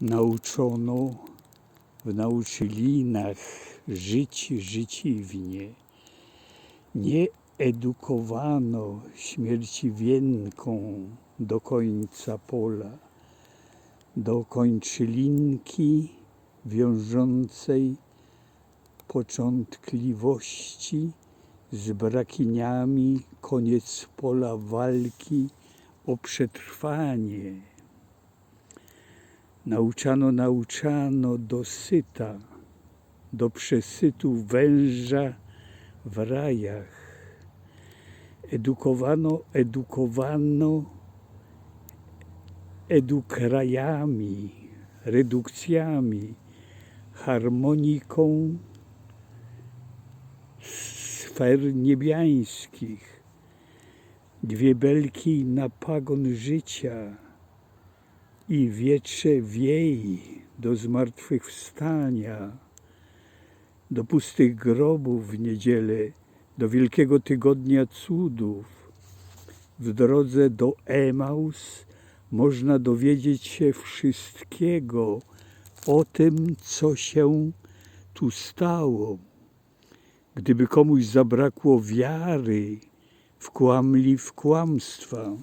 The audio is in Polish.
nauczono w nauczylinach żyć życiwnie. Nie edukowano śmierci do końca pola, do kończylinki wiążącej początkliwości z brakiniami koniec pola walki o przetrwanie. Nauczano, nauczano do syta, do przesytu węża w rajach. Edukowano, edukowano edukrajami, redukcjami, harmoniką sfer niebiańskich. Dwie belki na pagon życia i wietrze wiej do zmartwychwstania, do pustych grobów w niedzielę, do Wielkiego Tygodnia Cudów. W drodze do Emaus można dowiedzieć się wszystkiego o tym, co się tu stało. Gdyby komuś zabrakło wiary w kłamli w kłamstwa,